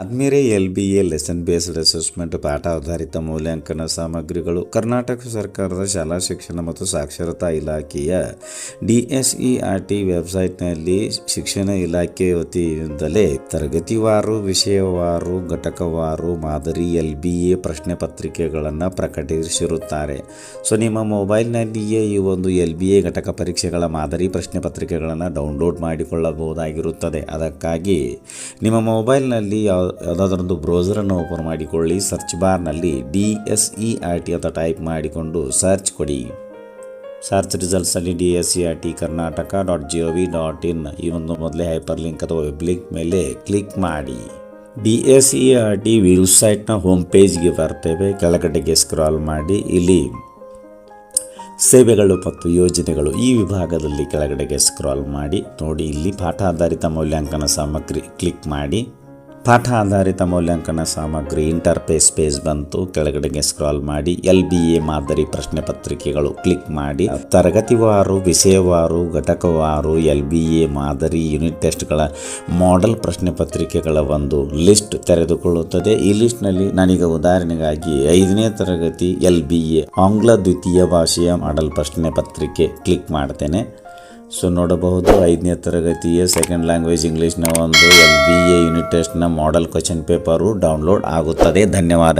ಆದ್ಮೇಲೆ L B A lesson based assessment ಪಾಠ ಆಧಾರಿತ ಮೌಲ್ಯಾಂಕನ ಸಾಮಗ್ರಿಗಳು, ಕರ್ನಾಟಕ ಸರ್ಕಾರದ ಶಾಲಾ ಶಿಕ್ಷಣ ಮತ್ತು ಸಾಕ್ಷರತಾ ಇಲಾಖೆಯ D S E R T ವೆಬ್ಸೈಟ್ನಲ್ಲಿ ಶಿಕ್ಷಣ ಇಲಾಖೆ ವತಿಯಿಂದಲೇ ತರಗತಿವಾರು, ವಿಷಯವಾರು, ಘಟಕವಾರು ಮಾದರಿ ಎಲ್ ಬಿ ಎ ಪ್ರಶ್ನೆ ಪತ್ರಿಕೆಗಳನ್ನು ಪ್ರಕಟಿಸಿರುತ್ತಾರೆ. ಸೊ, ನಿಮ್ಮ ಮೊಬೈಲ್ನಲ್ಲಿಯೇ ಈ ಒಂದು ಎಲ್ ಬಿ ಎ ಘಟಕ ಪರೀಕ್ಷೆಗಳ ಮಾದರಿ ಪ್ರಶ್ನೆ ಪತ್ರಿಕೆಗಳನ್ನು ಡೌನ್ಲೋಡ್ ಮಾಡಿಕೊಳ್ಳಬಹುದಾಗಿರುತ್ತದೆ. ಅದಕ್ಕಾಗಿ ನಿಮ್ಮ ಮೊಬೈಲ್ನಲ್ಲಿ ಯಾವ ಯಾವುದಾದ್ರೊಂದು ಬ್ರೌಸರನ್ನು ಓಪನ್ ಮಾಡಿಕೊಳ್ಳಿ. ಸರ್ಚ್ ಬಾರ್ನಲ್ಲಿ D S E R T ಅಂತ ಟೈಪ್ ಮಾಡಿಕೊಂಡು ಸರ್ಚ್ ಕೊಡಿ. Search ರಿಸಲ್ಟ್ಸಲ್ಲಿ D S E R T Karnataka dot G O V dot in ಈ ಒಂದು ಮೊದಲೇ ಹೈಪರ್ ಲಿಂಕ್ ಅಥವಾ ವೆಬ್ ಲಿಂಕ್ ಮೇಲೆ ಕ್ಲಿಕ್ ಮಾಡಿ. D S E R T ವೆಬ್ಸೈಟ್ನ home ಪೇಜ್ಗೆ ಬರ್ತೇವೆ. ಕೆಳಗಡೆಗೆ ಸ್ಕ್ರಾಲ್ ಮಾಡಿ. ಇಲ್ಲಿ ಸೇವೆಗಳು ಮತ್ತು ಯೋಜನೆಗಳು ಈ ವಿಭಾಗದಲ್ಲಿ ಕೆಳಗಡೆಗೆ ಸ್ಕ್ರಾಲ್ ಮಾಡಿ. ನೋಡಿ, ಇಲ್ಲಿ ಪಾಠ ಆಧಾರಿತ ಮೌಲ್ಯಾಂಕನ ಸಾಮಗ್ರಿ ಕ್ಲಿಕ್ ಮಾಡಿ. ಪಾಠ ಆಧಾರಿತ ಮೌಲ್ಯಾಂಕನ ಸಾಮಗ್ರಿ ಇಂಟರ್ಫೇಸ್ ಪೇಜ್ ಬಂತು. ಕೆಳಗಡೆಗೆ ಸ್ಕ್ರಾಲ್ ಮಾಡಿ, ಎಲ್ ಬಿ ಎ ಮಾದರಿ ಪ್ರಶ್ನೆ ಪತ್ರಿಕೆಗಳು ಕ್ಲಿಕ್ ಮಾಡಿ. ತರಗತಿವಾರು ವಿಷಯವಾರು ಘಟಕವಾರು ಎಲ್ ಬಿ ಎ ಮಾದರಿ ಯೂನಿಟ್ ಟೆಸ್ಟ್ಗಳ ಮಾಡೆಲ್ ಪ್ರಶ್ನೆ ಪತ್ರಿಕೆಗಳ ಒಂದು ಲಿಸ್ಟ್ ತೆರೆದುಕೊಳ್ಳುತ್ತದೆ. ಈ ಲಿಸ್ಟ್ನಲ್ಲಿ ನನಗೆ ಉದಾಹರಣೆಗಾಗಿ ಐದನೇ ತರಗತಿ ಎಲ್ ಬಿ ಎ ಆಂಗ್ಲ ದ್ವಿತೀಯ ಭಾಷೆಯ ಮಾಡಲ್ ಪ್ರಶ್ನೆ ಪತ್ರಿಕೆ ಕ್ಲಿಕ್ ಮಾಡ್ತೇನೆ. ಸೊ ನೋಡಬಹುದು ಐದನೇ ತರಗತಿಯ ಸೆಕೆಂಡ್ ಲ್ಯಾಂಗ್ವೇಜ್ ಇಂಗ್ಲೀಷ್ನ ಒಂದು ಎಲ್ ಬಿ ಎ ಯೂನಿಟ್ ಟೆಸ್ಟ್ನ ಮಾಡೆಲ್ ಕ್ವಶನ್ ಪೇಪರು ಡೌನ್ಲೋಡ್ ಆಗುತ್ತದೆ. ಧನ್ಯವಾದ.